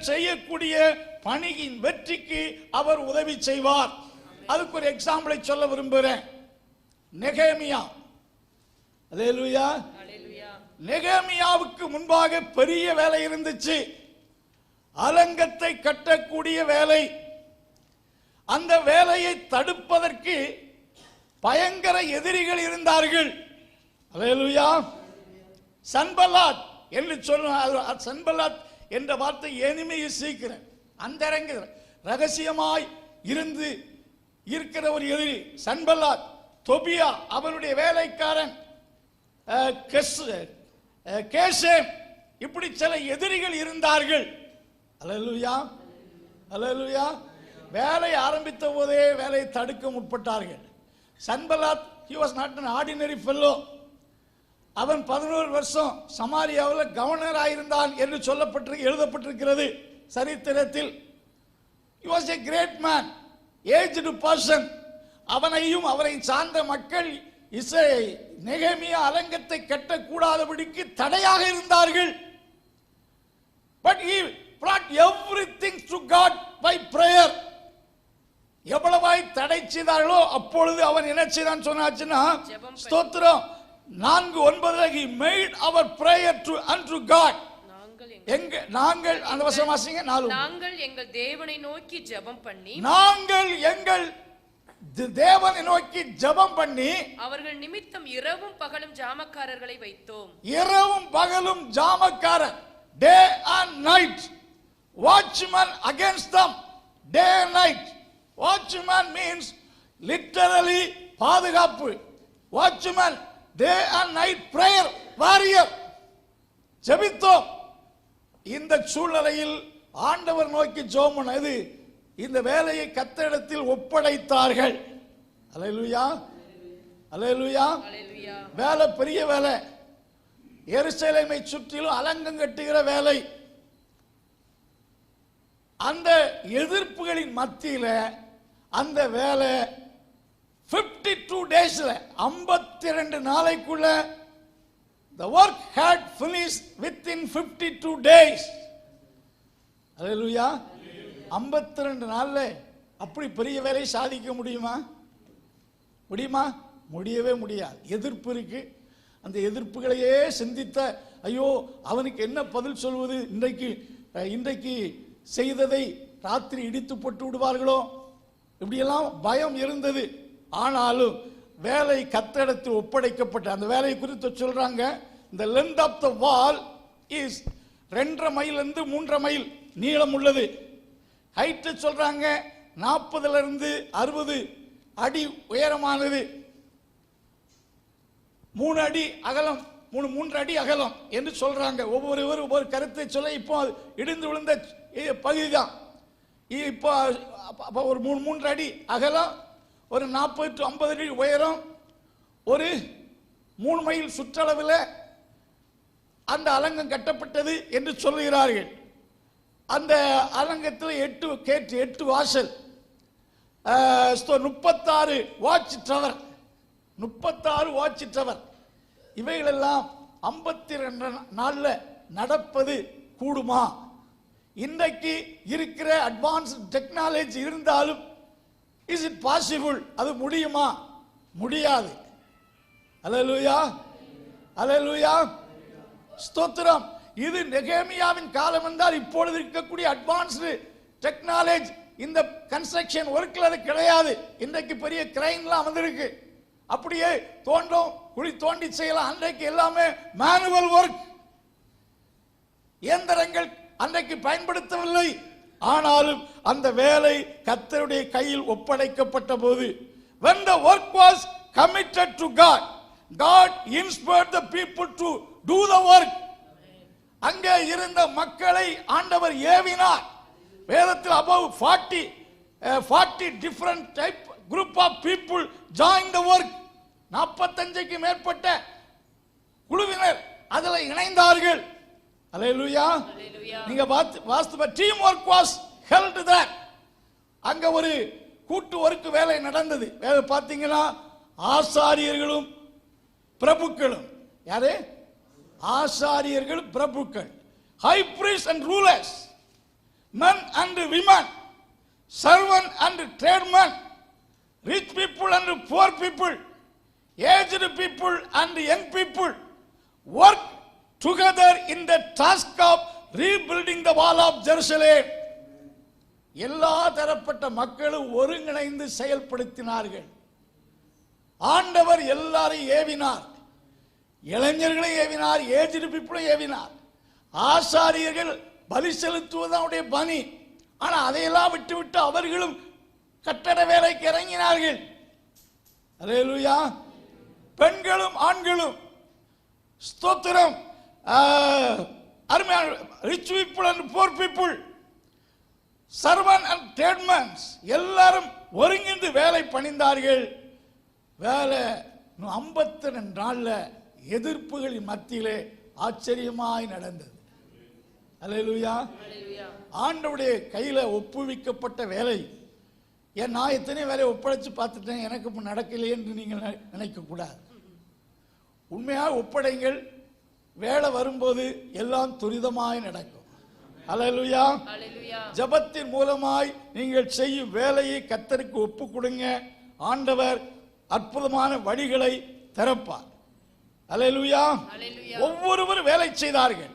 செய்யக்கூடிய பணியின் வெற்றிக்கு அவர் உதவி செய்வார். அதுக்கு ஒரு எக்ஸாம்பிளை சொல்ல விரும்புகிறேன். நெகேமியா. அல்லேலூயா நெகேமியாவுக்கு முன்பாக பெரிய வேலை இருந்துச்சு. அலங்கத்தை கட்டக்கூடிய வேலை. அந்த வேலையை தடுப்பதற்கு பயங்கர எதிரிகள் இருந்தார்கள். அல்லேலூயா சன்பலாத் என்று சொல்லும் சன்பலாத் என்ற வார்த்தை எனிமையை சீக்கிரம் அந்த ரகசியமாய் இருந்து இருக்கிற ஒரு எதிரி சன்பலாத் தொபியா அவனுடைய வேலைக்காரன். அஹ், இப்படி சில எதிரிகள் இருந்தார்கள். அலலுயா அலலுயா வேலை ஆரம்பித்த போதே வேலையை தடுக்க முற்பட்டார்கள். Sanballat he was not an ordinary fellow அவன் பதினோரு வருஷம் சமாரியாவில் கவர்னர் ஆயிருந்தான் என்று சொல்லப்பட்டு எழுதப்பட்டிருக்கிறது சரித்திரத்தில். He was a great man aged person அவனையும் அவரை சார்ந்த மக்கள் இசை நெகேமியா அலங்கத்தை கட்டக்கூடாதபடிக்கு தடையாக இருந்தார்கள். But he brought everything to God by prayer. எவ்வளவாய் தடை செய்தார்களோ அப்பொழுது அவன் என்ன செய்தான் சொன்னாச்சுன்னா. ஸ்தோத்திரம். நான்கு ஒன்பதுல he made our prayer to unto God. நாங்கள் எங்க- நாங்கள் அந்த வசனம் வாசிங்க நாங்கள் எங்கள் தேவனை நோக்கி ஜெபம் பண்ணி நாங்கள் எங்கள் தேவனை நோக்கி ஜெபம் பண்ணி அவர்கள் நிமித்தம் இரவும் பகலும் ஜாமக்காரர்களை வைத்தோம். இரவும் பகலும் ஜாமக்காரன் day and night watchman against them day and night watchman means literally பாதுகாப்பு. Watchman day and night prayer warrior ஜெபித்தோம். இந்த சூழ்நிலையில் ஆண்டவர் நோக்கி ஜோம் பண்ணது இந்த வேலையை கத்தரிடத்தில் ஒப்படைத்தார்கள். அலையலுயா அலையலுயா வேலை பெரிய வேலை. எருசலேமை சுற்றிலும் அலங்கம் கட்டுகிற வேலை. அந்த எதிர்ப்புகளின் மத்தியில அந்த வேலை 52 டூ டேஸ்ல ஐம்பத்தி ரெண்டு நாளைக்குள்ள the work had finished within 52 two days hallelujah. ஐம்பத்தி ரெண்டு நாளில் அப்படி பெரிய வேலையை சாதிக்க முடியுமா? முடியுமா? முடியவே முடியாது. எதிர்ப்பு இருக்கு. அந்த எதிர்ப்புகளையே சிந்தித்த ஐயோ அவனுக்கு என்ன பதில் சொல்வது? இன்றைக்கு இன்றைக்கு செய்ததை ராத்திரி இடித்து போட்டு விடுவார்களோ? இப்படியெல்லாம் பயம் இருந்தது. ஆனாலும் வேலை கத்தடத்து ஒப்படைக்கப்பட்ட அந்த வேலையை குறித்து சொல்றாங்க இந்த length of the wall is ரெண்டரை மைல் இருந்து மூன்றரை மைல் நீளம் உள்ளது. ஹைட்டு சொல்கிறாங்க நாற்பதுலேருந்து அறுபது அடி உயரமானது. மூணு அடி அகலம் மூணு மூன்று அடி அகலம் என்று சொல்கிறாங்க ஒவ்வொருவர் ஒவ்வொரு கருத்தை சொல்ல இப்போ அது இடிந்து விழுந்த பகுதி தான் இப்போ அப்போ ஒரு மூணு மூன்று அடி அகலம் ஒரு நாற்பது டு ஐம்பது அடி உயரம் ஒரு மூணு மைல் சுற்றளவில் அந்த அலங்கம் கட்டப்பட்டது என்று சொல்லுகிறார்கள். அந்த அரங்கத்தில் எட்டு கேட்டு எட்டு வாசல். ஸ்தோ- முப்பத்தாறு வாட்ச் டவர் முப்பத்தாறு வாட்ச் டவர் இவைகளெல்லாம் ஐம்பத்தி ரெண்டு நாளில் நடப்பது கூடுமா? இன்றைக்கு இருக்கிற அட்வான்ஸ் டெக்னாலஜி இருந்தாலும் இஸ் இட் பாசிபிள் அது முடியுமா? முடியாது. அல்லேலூயா அல்லேலூயா ஸ்தோத்திரம். இது நெகேமியாவின் காலம் என்றால் இப்பொழுது இருக்கக்கூடிய அட்வான்ஸ்டு டெக்னாலஜி இந்த கன்ஸ்ட்ரக்ஷன் ஒர்க்கில் அது கிடையாது. இன்றைக்கு பெரிய கிரைன்லாம் வந்திருக்கு. அப்படியே தோண்டும் குழி தோண்டி செய்யலாம். அன்றைக்கு எல்லாமே மேனுவல் ஒர்க் இயந்திரங்கள் அன்றைக்கு பயன்படுத்தவில்லை. ஆனாலும் அந்த வேலை கத்தருடைய கையில் ஒப்படைக்கப்பட்ட போது when the work was committed to god god inspired the people to do the work. அங்கே இருந்த மக்களை ஆண்டவர் ஏவினார். வேதத்தில் 40 uh, 40 different type group of people joined the work. 45க்கு மேற்பட்ட குழுவினர் அதுல இணைந்தார்கள். அல்லேலூயா. நீங்க was the team work was held that அங்க ஒரு கூட்டு ஒர்க் வேலை நடந்தது. வேலை பார்த்தீங்கன்னா ஆசாரியர்களும் பிரபுக்களும். யாரு? ஆசாரியர்கள் பிரபுக்கள் high priests and rulers men and women servants and tradesmen rich people and poor people aged people and young people work together in the task of rebuilding the wall of Jerusalem எல்லா தரப்பட்ட மக்களும் ஒருங்கிணைந்து செயல்படுத்தினார்கள் ஆண்டவர் எல்லாரையும் ஏவினார் இளைஞர்களை ஏவினார் aged பீப்புளும் ஏவினார். ஆசாரியர்கள் பலி செலுத்துவது அவருடைய பணி. ஆனால் அதையெல்லாம் விட்டுவிட்டு அவர்களும் கட்டட வேலைக்கு இறங்கினார்கள். அல்லேலூயா. பெண்களும் ஆண்களும். ஸ்தோத்திரம். அருமையான rich people and poor people servants and tradesmen எல்லாரும் ஒருங்கிணைந்து வேலை பணிந்தார்கள். வேலை ஐம்பத்தி ரெண்டு நாளில் எதிர்ப்புகளின் மத்தியிலே ஆச்சரியமாய் நடந்தது. அல்லேலூயா. ஆண்டவுடைய கையில ஒப்புவிக்கப்பட்ட வேலை. ஏன் நான் எத்தனை வேலையை ஒப்படைச்சு பார்த்துட்டேன் எனக்கு இப்ப நடக்கலையே என்று நீங்கள் நினை- நினைக்கக்கூடாது உண்மையாக ஒப்படைங்கள். வேலை வரும்போது எல்லாம் துரிதமாய் நடக்கும். அல்லேலூயா. ஜெபத்தின் மூலமாய் நீங்கள் செய்யும் வேலையை கத்தருக்கு ஒப்பு கொடுங்க. ஆண்டவர் அற்புதமான வழிகளை திறப்பார். அல்லேலூயா அல்லேலூயா. ஒவ்வொருவர் வேலை செய்தார்கள்.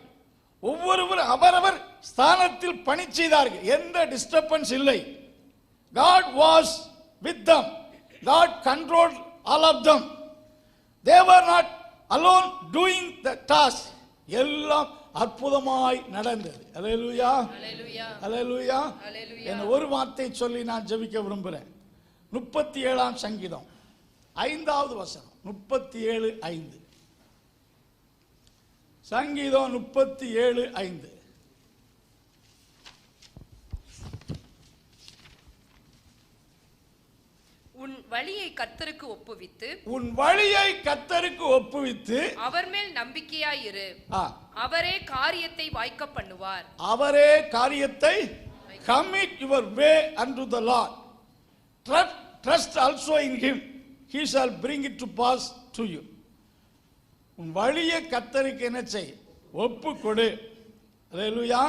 ஒவ்வொருவர் அவரவர் ஸ்தானத்தில் பணி செய்தார்கள். எந்த டிஸ்டர்பன்ஸ் இல்லை. God was with them. God controlled all of them. They were not alone doing the task. எல்லாம் அற்புதமாய் நடந்தது. அல்லேலூயா அல்லேலூயா. என் ஒரு வார்த்தை சொல்லி நான் ஜெபிக்க விரும்புகிறேன் முப்பத்தி ஏழாம் சங்கீதம். ஐந்தாவது வசனம். முப்பத்தி ஏழு ஐந்து. சங்கீதம் முப்பத்தி ஏழு ஐந்து. உன் வழியை கர்த்தருக்கு ஒப்புவித்து உன் வழியை கத்தருக்கு ஒப்புவித்து அவர் மேல் நம்பிக்கையாயிரு அவரே காரியத்தை வாய்க்க பண்ணுவார். அவரே காரியத்தை your way unto the Lord. Trust, trust also in him. He shall bring it to pass to you. உன் வழியை கத்தருக்கு என்ன செய்? ஒப்பு கொடு அல்லேலூயா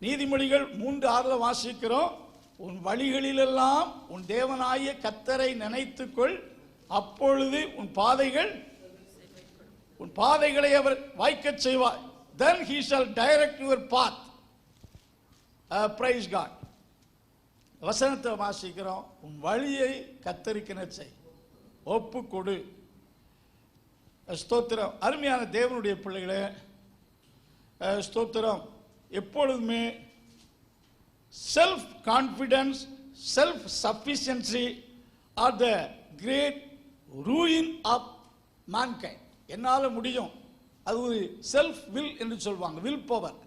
நீதிமொழிகள் மூன்று ஆறுல வாசிக்கிறோம். உன் வழிகளிலெல்லாம் உன் தேவனாய கத்தரை நினைத்துக்கொள். அப்பொழுது உன் பாதைகள் உன் பாதைகளை அவர் வாய்க்கச் செய்வார். Then he shall direct your path praise God வசனத்தை வாசிக்கிறோம். உன் வழியை கத்தரிக்கின செய்? ஒப்பு கொடு ஸ்தோத்திரம். அருமையான தேவனுடைய பிள்ளைகளே ஸ்தோத்திரம். எப்பொழுதுமே self confidence self sufficiency are the great ruin of mankind என்னால் முடியும். அது ஒரு செல்ஃப் வில் என்று சொல்வாங்க வில் பவர்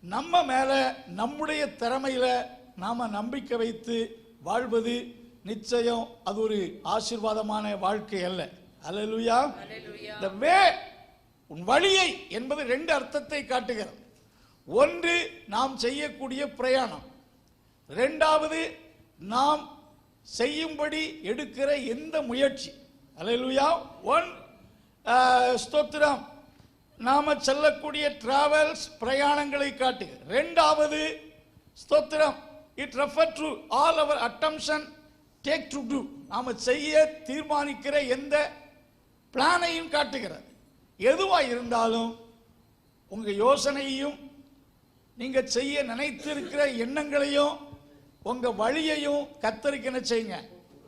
நம்ம மேலே நம்முடைய திறமையில் நாம் நம்பிக்கை வைத்து வாழ்வது நிச்சயம் அது ஒரு ஆசீர்வாதமான வாழ்க்கை அல்ல. அல்லேலூயா. the way உன் வழியை என்பது ரெண்டு அர்த்தத்தை காட்டுகிறது. ஒன்று நாம் செய்யக்கூடிய பிரயாணம். இரண்டாவது நாம் செய்யும்படி எடுக்கிற எந்த முயற்சி. அல்லேலூயா. ஒன் ஸ்தோத்திரம். நாம செல்லக்கூடிய டிராவல்ஸ் பிரயாணங்களை காட்டுகிறது. ரெண்டாவது ஸ்தோத்திரம். It refer to all our attention take to do நாம செய்ய தீர்மானிக்கிற எந்த பிளானையும் காட்டுகிறது. எதுவாக இருந்தாலும் உங்கள் யோசனையையும் நீங்கள் செய்ய நினைத்திருக்கிற எண்ணங்களையும் உங்கள் வழியையும் கத்தரிக்க செய்யுங்க?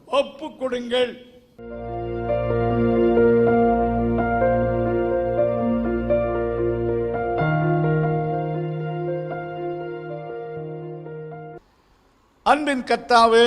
ஒப்பு கொடுங்கள். அன்பின் கத்தாவே